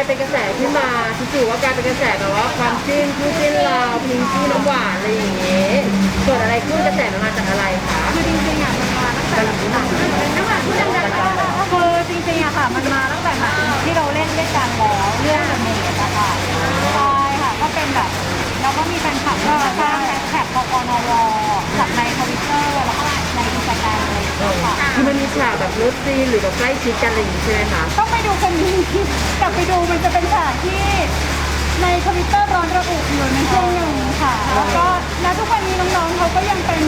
ายเป็นกระแสขึ้นมาจู่ๆว่ากลายเป็นกระแสแบบว่าความจิ้นคู่จิ้นเราพิงกี้น้ำหวานอะไรอย่างเงี้ยเกิดอะไรขึ้นกระแสมันมาจากอะไรคะคือจริงๆอะมันมาตั้งแต่หลังเป็นน้ำหวานที่ดังๆคือจริงๆอะค่ะ มันมาตั้งแต่หนังที่เราเล่นด้วยกันแล้วเรื่องเดอะเมดอะค่ะใช่ค่ะก็เป็นแบบเราก็มีแฟนคลับก็สร้างแฮชแท็กปปนว ค่ะคือมันมีฉากแบบเลิฟซีนหรือแบบใกล้ชิดกันอะไรอย่างงี้ใช่ไหมคะ ต้องไปดูกันดีกลับไปดูมันจะเป็นฉากที่ในทวิตเตอร์ร้อนระอุอยู่ในช่วงหนึ่งค่ะ แล้วก็แล้วทุกวันนี้น้องๆเขาก็ยังเป็น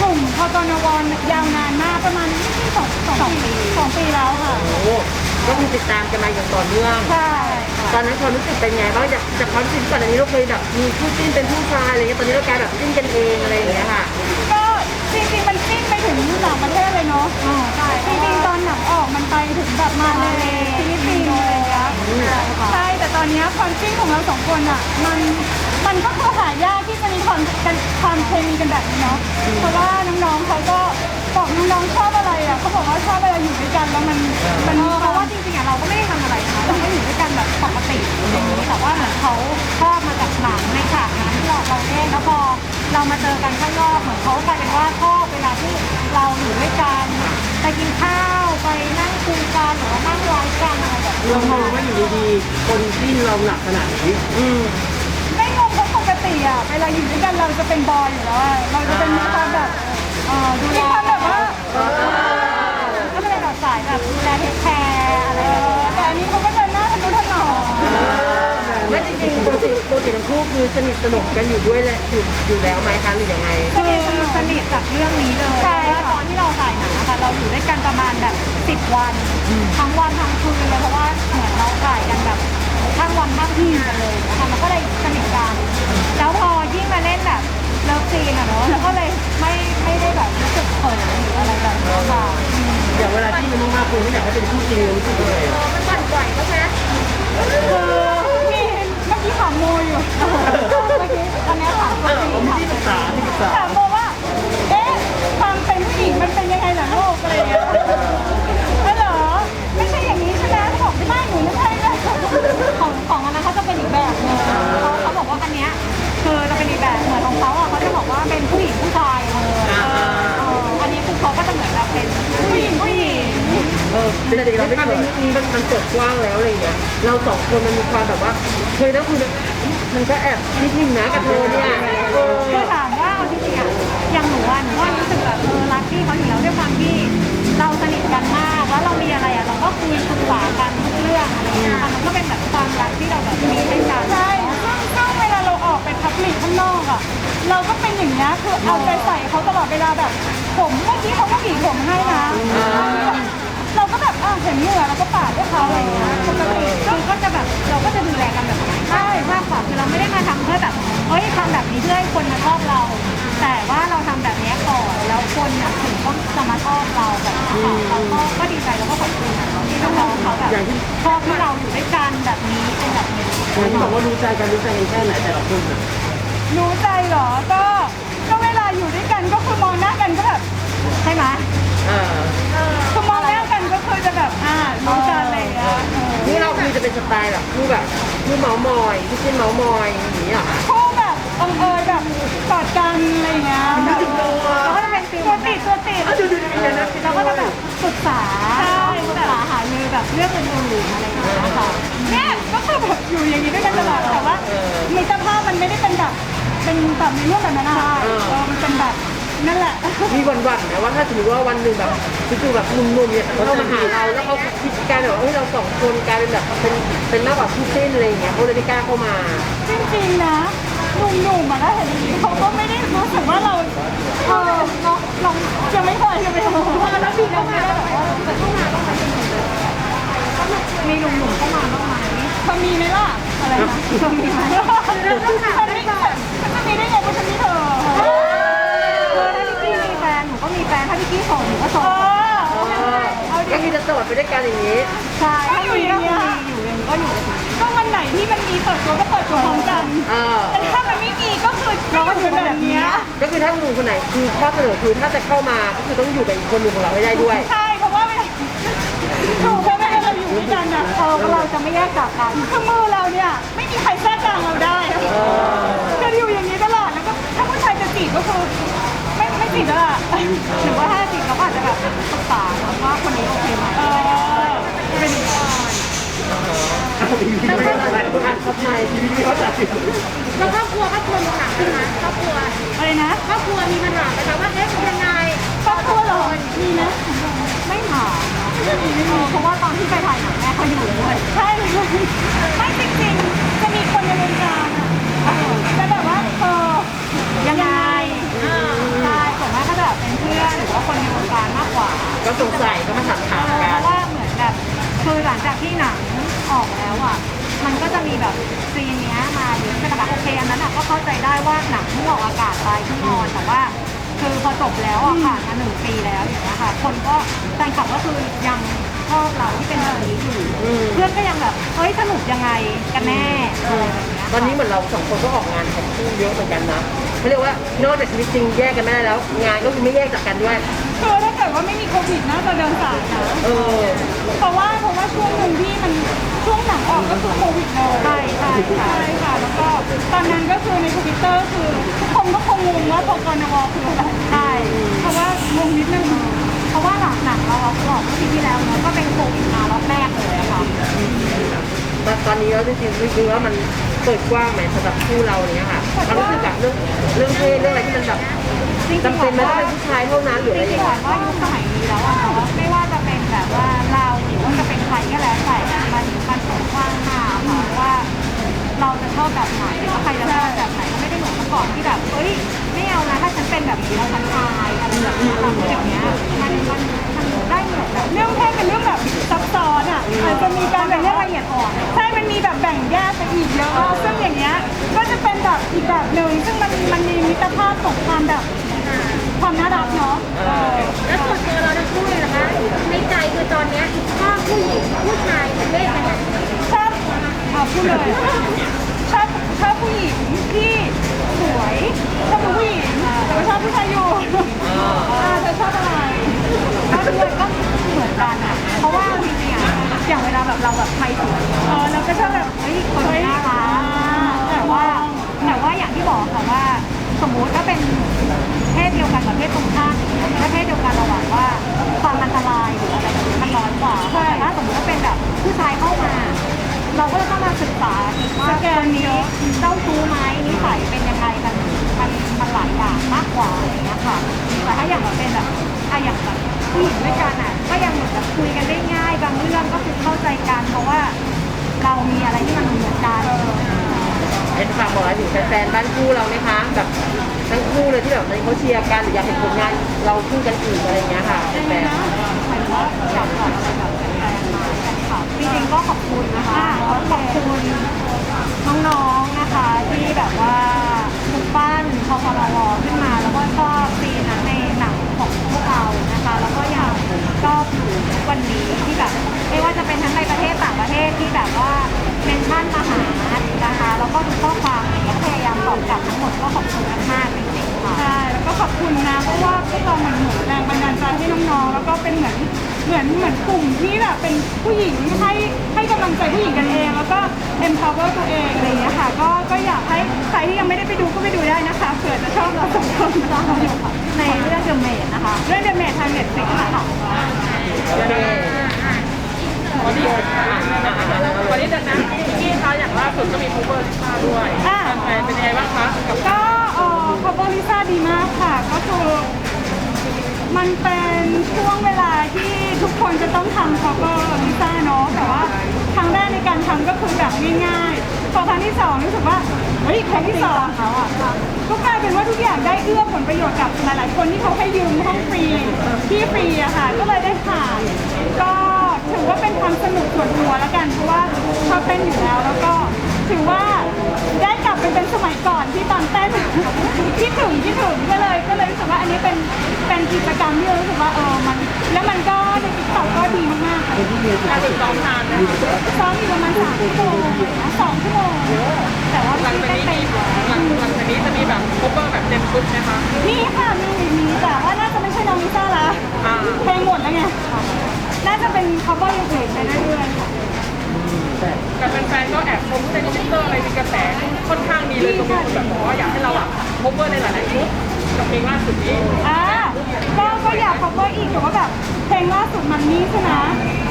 กลุ่มพตนวยาวนานมากประมาณที่สองสองปีสองปีแล้วค่ะ โอ้โหก็คือติดตามกันมาอย่างต่อเนื่อง ใช่ค่ะตอนนั้นความรู้สึกเป็นไงบ้างจากจากความรู้สึกก่อนอันนี้เราเคยแบบมีคู่จิ้นเป็นผู้ชายอะไรเงี้ยตอนนี้เรากลายแบบจิ้นกันเองอะไรอย่างเงี้ยค่ะก็จริงๆมัน จิ้นไปถึงต่างประเทศเลยเนาะใช่จริงๆตอนหนังออกมันไปถึงแบบมาเลยฟิลิปปินส์อะไรอย่างเงี้ยใช่แต่ตอนเนี้ยความจิ้นของเราสองคนอะมันมันก็คือหายากที่จะมีความกันความเคมีกันแบบนี้เนาะเพราะว่าน้องๆเขาก็บอกน้องๆชอบอะไรอะเขาบอกว่าชอบอะไรอยู่ด้วยกันแล้วมันมันเพราะว่าจริงๆอะเราก็ไม่ได้ทำอะไรนะเราก็อยู่ด้วยกันแบบปกติอย่างนี้แต่ว่าเหมือนเขาชอบมาจากหนังในฉากนั้น ที่เราเราเล่นแล้วพอเรามาเจอกันข้างนอกเหมือนเขากลายเป็นว่าชอบเวลาที่เราอยู่ด้วยกันไปกินข้าวไปนั่งคุยกันหรือว่านั่งไลฟ์กันอะไรแบบนี้เรามองว่าอยู่ดีๆคนจิ้นเราหนักขนาดนี้อืมไม่งงเพราะปกติอะเวลาอยู่ด้วยกันเราจะเป็นบอยอยู่แล้วอะเราจะเป็นมีความแบบเอ่อดูแลแบบว่าก็เป็นแบบสายแบบดูแลเทคแคร์อะไรแบบนี้แต่อันนี้เขาก็จะหน้าทะนุถนอม ไม่จริงๆปกติป กติทั้งคู่คือสนิทสนมกันอยู่ด้วยแหละอยู่อยู่แล้วไหมคะหรือยังไง สนิทสนิทจากเรื่องนี้เลยใช่ตอนที่เราถ่ายหนังอะค่ะเราอยู่ด้วยกันประมาณแบบ10วันทั้งวันทั้งคืนเลยเพราะว่าเหมือนเราถ่ายกันแบบทั้งวันทั้งคืนกันเลยนะคะมันก็เลยสนิทกันแล้วพอยิ่งมาเล่นแบบเลิฟซีนอะเนาะแล้วก็เลยไม่ไม่ได้แบบรู้สึกเขินหรืออะไรแบบนี้ค่ะอย่างเวลาจิ้นกันมากๆคุณไม่อยากให้เป็นคู่จริงรู้สึกยังไงมันปั่นไหวก็ไหมคือมีเมื่อกี้ ถามโมอยู่เมื่อกี้ตอนนี้ถามคนอื่นผมถามที่ปรึกษาที่ปรึกษาถามโมว่า เอ๊ะความเป็นผู้หญิงมันเป็นยังไงล่ะลูกอะไรอย่างเงี้ยเออเหรอ ไม่ใช่อย่างนี้ใช่ไหมเขาบอกไม่ได้หนูไม่ใช่เลยของของอันนั้นเขาจะเป็นอีกแบบหนึงเขาเขาบอกว่าอันเนี้ยคือจะเป็นอีกแบบเหมือนของเขาอะเขาจะบอกว่าเป็นผู้หญิงผู้ชายเลยเอออันนี้คือเขาก็จะเหมือนแบบเป็นผู้หญิงผู้หญิง เออแต่ในภาพในนี้มันมันเปิดกว้างแล้วอะไรอย่างเงี้ยเราสองคนมันมีความแบบว่าเคยนั่งคุยกันมันก็แอบนิดนึงนะกับเธอเนี่ยเออคือถามว่าเอาจริงๆอะอย่างหนูอะหนูว่ารู้สึกแบบเออรักพี่เขาอยู่แล้วด้วยความที่เราสนิทกันมากแล้วเรามีอะไรอะเราก็คุยปรึกษากันทุกเรื่องอะไรอย่างเงี้ยค่ะมันก็เป็นแบบความรักที่เราแบบมีให้กันใช่ซึ่งซึ่งเวลาเราออกไปพับลิกข้างนอกอะเราก็เป็นอย่างนี้ยคือเอาใจใส่เขาตลอดเวลาแบบ ผมเมื่อกี้เขาก็หวีผมให้นะเรา ก็แบบอะเห็นเหงื่อเราก็ปาดให้เขาอะไรอย่างเงี้ยปกติคือก็จะแบบเราก็จะดูแลกันแบบนั้นใช่มากกว่าคือเราไม่ได้มาทำเพื่อแบบเฮ้ยทำแบบนี้เพื่อให้คนมาชอบเรา แต่ว่าเราทำแบบนี้ก่อนแล้วคนน่ะถึงต้องจะมาชอบเราแบบนี้ค่ะเราก็ก็ดีใจแล้วก็ขอบคุณนะที่น้องๆเขาแบบชอบที่เราอยู่ด้วยกันแบบนี้เป็นแบบนี้ อย่างที่บอกว่ารู้ใจกันรู้ใจกันแค่ไหนแต่ละคนน่ะรู้ใจเหรอ ก็ ก็เวลาอยู่ด้วยกันก็คือมองหน้ากันก็แบบใช่ไหมเออคื คือจะแบบอ่ารู้กันอะไรอย่างเลยอะนี่เราคือจะเป็นสไตล์แบบคู่แบบคู่เมาส์มอยที่เป็นเมาส์มอยอย่างนี้เหรอคะคู่แบบบังเอิญแบบกอดกันอะไรอย่างเงี้ยแบบเราก็จะเป็นฟิลตัวติดตัวติดเราก็จะแบบปรึกษาใช่ปรึกษาหารือแบบเรื่องอื่นๆอะไรอย่างเงี้ยค่ะเนี่ยก็คือแบบอยู่อย่างนี้ด้วยกันตลอดแต่ว่ามิตรภาพมันไม่ได้เป็นแบบเป็นแบบในเรื่องแบบนั้นนะเออมันเป็นแบบ นั่นแหละ มีวันวันๆไหมว่าถ้าสมมติว่าวันหนึ่งแบบจู่ๆแบบหนุ่มๆเนี่ยเขาเข้ามาหาเราแล้วเขาคิดการแบบว่าเฮ้ยเราสองคนกลายเป็นแบบเป็นเป็นมากกว่าคู่จิ้นอะไรอย่างเงี้ยเขาเลยไม่กล้าเข้ามา จริงๆนะหนุ่มๆอะนะเห็นอย่างนี้เขาก็ไม่ได้รู้สึกว่าเราเออเนาะเรายังไม่เคยยังไม่เคยแล้วปีแล้วไม่ได้แบบว่าเกิดเข้ามาต้องมีหนุ่มๆเข้ามาบ้างไหมเธอมีไหมล่ะอะไรนะเธอมีไหมฉันไม่ฉันมีได้ไงเพราะฉันมีเธอเออถ้าพี่กี้มีแฟนหนูก็มีแฟนถ้าพี่กี้โสดหนูก็โสด เอาดิก็คือจะโสดไปด้วยกันอย่างนี้ ใช่ถ้าอยู่อย่างนี้อยู่อย่างนี้ก็อยู่ก็วันไหนที่มันมีเปิดตัวก็เปิดตัวพร้อมกันแต่ถ้ามันไม่มีก็คือเราก็อยู่แบบเนี้ยก็คือถ้าหนุ่มคนไหนคือข้อเสนอคือถ้าจะเข้ามาก็คือต้องอยู่กับอีกคนหนึ่งของเราให้ได้ด้วย ใช่เพราะว่าเวลาถูกเพราะเวลาเราอยู่ด้วยกันอะเออเราจะไม่แยกจากกันคือมือเราเนี่ยไม่มีใครแทรกกลางเราได้จะอยู่อย่างนี้ตลอดแล้วก็ถ้าผู้ชายจะจีบก็คือ ไม่ไม่จีบแล้วล่ะหรือว่าถ้าจีบเราก็อาจจะแบบปรึกษาว่าคนนี้โอเคไหมเป็นย่างนี้แล้วก็อัดเข้าไปแล้วครอบครัวครอบครัวมีปัญหาไหมคะครอบครัวอะไรนะครอบครัวมีปัญหาไหมคะว่าเอ๊ะยังไงครอบครัวเรามีไหมไม่ถามเพราะว่าตอนที่ไปถ่ายหนังแม่เขาอยู่ด้วยใช่ไม่จริงๆจะมีคนในวงการอะจะแบบว่าเออยังไงใช่ส่วนมากก็จะแบบเป็นเพื่อนหรือว่า คนในวงการมากกว่าก็สงสัยก็มาถามถามเพกันราะว่าเหมือนแบบคือหลังจากที่หนังออกแล้วอะมันก็จะมีแบบซีนเนี้ยมาเยอะใช่ไหมคะโอเคอันนั้นอะก็เข้าใจได้ว่าหนังเพิ่งออกอากาศไปเพิ่งออนแต่ว่า คือพอจบแล้วอะผ่านมาหนึ่งปีแล้วอย่างเงี้ยค่ะ คนก็แฟนคลับก็คือยังชอบเราที่เป็นแบบนี้อยู่เพื่อนก็ยังแบบเฮ้ยสนุกยังไงกันแน่อะไรแบบเนี้ยตอนนี้เหมือนเราสองคนก็ออกงานของคู่เยอะเหมือนกันนะ เขาเรียกว่านอกจากชีวิตจริงแยกกันไม่ได้แล้ว งานก็คือไม่แยกจากกันด้วยคือถ้าเกิดว่าไม่มีโควิดน่าจะเดินสายนะเออ เพราะว่าเพราะว่าช่วงหนึ่งที่มันช่วงหนังออกก็คือโควิดเลยใช่ใช่ใช่ค่ะแล้วก็ตอนนั้นก็คือในทวิตเตอร์คือทุกคนก็คงงงว่าพอกรนวคืออะไรใช่เพราะว่างงนิดนึงเพราะว่าหลังหนังเราออกเมื่อปีที่แล้วเนาะก็เป็นโควิดมารอบแรกเลยอะค่ะแต่ตอนนี้แล้วจริงๆรู้สึกว่ามัน เปิดกว้างไหมสำหรับคู่เราเนี้ยค่ะมันรู้สึกแบบเรื่องเรื่องเพศเรื่องอะไรที่มันแบบจำเป็นไหมต้องเป็นผู้ชายเท่านั้นหรือจอะไรอริย่างงๆเงี้ยว่ายุคสมัยนี้แล้วอะเนาะไม่ว่าจะเป็นแบบว่าเราหรือว่าจะเป็นใครก็แล้วแต่มันมันเปิดกว้างมากค่ะว่า เราจะชอบแบบไหนหรือว่าใครจะชอบแบบไหนก็ไม่ได้เหมือนเมื่อก่อนที่แบบเอ้ยไม่เอานะถ้าฉันเป็นแบบนี้แล้วฉันอายอะไรแบบนี้ค่ะอย่างเงี้ยมันมันมันได้หมือนแบบเรื่องเพศเป็นเรื่องแบบ อนอะอาจจะมีการแบ่งแยกละเอียดอ่อนใช่มันมีแบบแบ่งแยกไปอีกเยอะซึ่งอย่างเงี้ยก็จะเป็นแบบอีกแบบหนึ่งซึ่งมันมันมีมิตรภาพของความแบบความน่ารักเนาะเออแล้วส่วนตัวเราทั้งคู่เลยนะคะ ในใจคือตอนเนี้ยชอบผู้หญิงผู้ชายเป็นเพศกันไหนชอบเอาพูดเลยชอบชอบผู้หญิงที่สวยชอบผู้หญิงแต่ว่าชอบผู้ชายอยู่อ่าจะชอบอะไรก็ด้วยก็เหมือนกันอะเพราะว่าจริงๆ อย่างเวลาแบบเราแบบใครสวยเออเราก็ชอบแบบเฮ้ยคนน่ารักแต่ว่าแต่ว่าอย่างที่บอกค่ะว่าสมมุติถ้าเป็นเพศเดียวกันกับเพศตรงข้ามถ้าเพศเดียวกันเราหวังว่าความอันตรายหรืออะไรแบบนี้มันน้อยกว่าแต่ถ้าสมมติว่าเป็นแบบผู้ชายเข้ามา เราก็จะต้องมาศึกษาอีกว่าคนนี้เจ้าชู้ไหมนิสัยเป็นยังไงมันมันมันหลายอย่างมากกว่าอะไรอย่างเงี้ยค่ะแต่ถ้าอย่างแบบเป็นแบบอะอย่างแบบผู้หญิงด้วยกันอะก็ยังเหมือนแบบคุยกันได้งายบางเรื่องก็คือเข้าใจกันเพราะว่า เรามีอะไรที่มันเหมือนกันเป็นฝากบอกอะไรถึงแฟนๆบ้านคู่เราไหมคะแบบทั้งคู่เลยที่แบบเขาเชียร์กันหรืออยากเห็นผลงานเราคู่กันอีกอะไรอย่างเงี้ยค่ะยังไงนะหมายถึงว่าอยากบอกอะไรแบบแฟนๆมาแฟนคลับจริงๆก็ขอบคุณนะคะขอบคุณน้องๆนะคะที่แบบว่าปลุกปั้นพพรวขึ้นมาแล้วก็ชอบซีนนั้น ทุกข้อความก็พยายามตอบกลับทั้งหมดก็ขอบคุณมากๆจริงๆค่ะ ใช่แล้วก็ขอบคุณนะเพราะว่าพวกเราเหมือนเหมือนแรงบันดาลใจให้น้องๆแล้วก็เป็นเหมือนเหมือนเหมือนกลุ่มที่แบบเป็นผู้หญิงให้ให้กำลังใจผู้หญิงกันเอง แล้วก็ empower ตัวเองอะไรอย่างเงี้ยค่ะ ก็ก็อยากให้ใครที่ยังไม่ได้ไปดูก็ไปดูได้นะคะเผื่อจะชอบเราสองคนเราอยู่ค่ะในเรื่องเดอะเมดนะคะเรื่องเดอะเมททางเน็ตฟลิกค่ะโอเควันนี้วันนี้ดังนั้นพี่คะ อย่างล่าสุดก็มีคูเปอร์ลิซ่าด้วยอ่า แฟนเป็นยังไงบ้างคะกับก็เอ่อ cover ลิซ่าดีมากค่ะ ก็คือ มันเป็นช่วงเวลาที่ทุกคนจะต้องทำ cover ลิซ่าเนาะแต่ว่าครั้งแรกในการทำก็คือแบบง่ายๆ พอครั้งที่สองรู้สึกว่าเฮ้ยครั้งที่สองเขาอะก็กลายเป็นว่าทุกอย่างได้เอื้อผลประโยชน์กับหลายๆ คนที่เขาให้ยืมห้องฟรีที่ฟรีอะค่ะ ก็เลยได้ผ่านก็ ถือว่าเป็นความสนุกส่วนตัวแล้วกัน เพราะว่าชอบเต้นอยู่แล้วแล้วก็ถือว่าได้กลับไปเป็นสมัยก่อนที่ตอนเต้นคิดถึงคิดถึงก็เลยก็เลยรู้สึกว่าอันนี้เป็นเป็นกิจกรรมที่เรารู้สึกว่าเออมัน แล้วมันก็ในติ๊กต็อกก็ดีมากๆค่ะการฝึกซ้อมนานนะคะซ้อมอยู่ประมาณสามชั่วโมงสองชั่วโมงแต่ว่าหลังจากนี้มีหลังหลังจากนี้จะมีแบบคูเปอร์แบบเต็มชุดไหมคะมีค่ะมีมีแต่ว่าน่าจะไม่ใช่น้องลิซ่าละเพลงหมดแล้วไง น่าจะเป็น cover อย่างอื่นไปเรื่อยๆค่ะแต่แฟนๆก็แอบชมในทวิตเตอร์อะไรมีกระแสค่อนข้างดีเลยตรงนี้แบบบอกว่าอยากให้เราอะ cover ในหลายๆชุดกับเพลงล่าสุดนี้ อ่า ก็ก็อยาก cover อีกแต่ว่าแบบเพลงล่าสุดมันนี่ใช่ไหม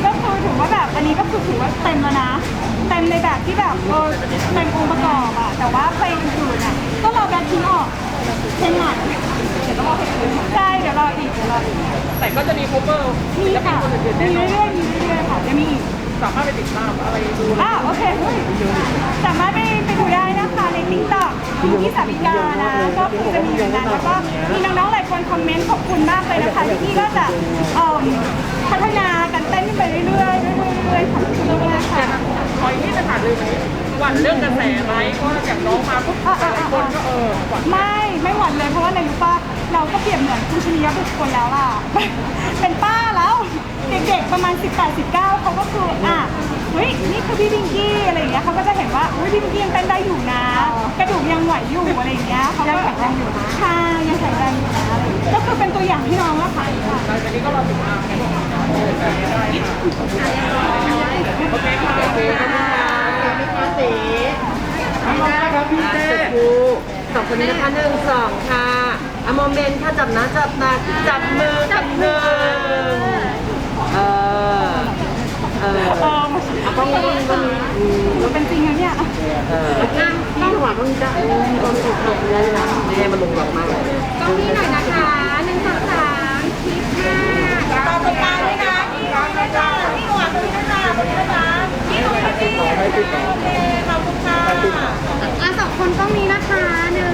ก็คือถือว่าแบบอันนี้ก็คือถือว่าเต็มแล้วนะ เต็มในแบบที่แบบเออเต็มองค์ประกอบอะแต่ว่าเพลงอื่นๆอะก็รอแบ็คทิ้งออกเพลงใหม่ใช่เดี๋ยวรออีกเดี๋ยวรออีกแต่ก็จะมี cover มีศิลปินค่ะคนอื่นๆมีแน่นอนเรื่อยๆมีเรื่อยๆค่ะจะมีอีก สามารถไปติดตามอะไรดู อ่าโอเคเฮ้ยสามารถไปไปดูได้นะ คะในติ๊กต็อกที่สาวิกานะ ก็คือจะมีอยู่นั้นแล้วก็มีน้องๆหลายคนคอมเมนต์ขอบคุณมากเลยนะคะที่พี่ก็จะเอ่อพัฒนากันเต้นขึ้นไปเรื่อยๆเรื่อยๆเรื่อยๆขอบคุณมากๆค่ะคอยที่จะถามเลยวันนี้หวั่นเรื่องกระแสไหมเพราะว่าอย่างน้องมาปุ๊บหลายคนก็เออหวั่นไม่ไม่หวั่นเลยเพราะว่าในรู้ป่ะเราก็เปรียบเหมือนผู้ชนียบุคคลแล้วล่ะเป็นป้าแล้วเด็กๆประมาณ 18 19เขาก็คืออะ เฮ้ยนี่คือพี่บิงกี้อะไรอย่างเงี้ยเขาก็จะเห็นว่าอุ้ยพี่บิงกี้ยังเต้นได้อยู่นะ กระดูกยังไหวอยู่อะไรอย่างเงี้ยเขาก็แข็งแรงอยู่นะค่ะยังแข็งแรงอยู่นะอะไรอย่างเงี้ยก็คือเป็นตัวอย่างที่น้องอะค่ะค่ะหลังจากนี้ก็รอติดตามกันโอเคค่ะโอเคขอบคุณค่ะพี่ฟ้าสีพี่แจ๊ครับพี่แจ๊คสองคนนี้นะคะหนึ่งสองค่ะอะโมเมนต์ค่ะจับหน้าจับตาจับมือกันหนึ่งเออ เออเออเอาต้องต้องต้องอืมมันเป็นจริงนะเนี่ยเออพี่หวานต้องจะตอนถูกตกเลยนะนี่มันลงหลังมากเลยกล้องนี้หน่อยนะคะหนึ่งสองสามคลิปห้าตาตรงกลางด้วยนะพี่น้องนะจ๊ะพี่หวานตรงนี้นะจ๊ะตรงนี้นะจ๊ะพี่หนุ่ยพี่โอเคขอบคุณค่ะอะสองคนกล้องนี้นะคะหนึ่ง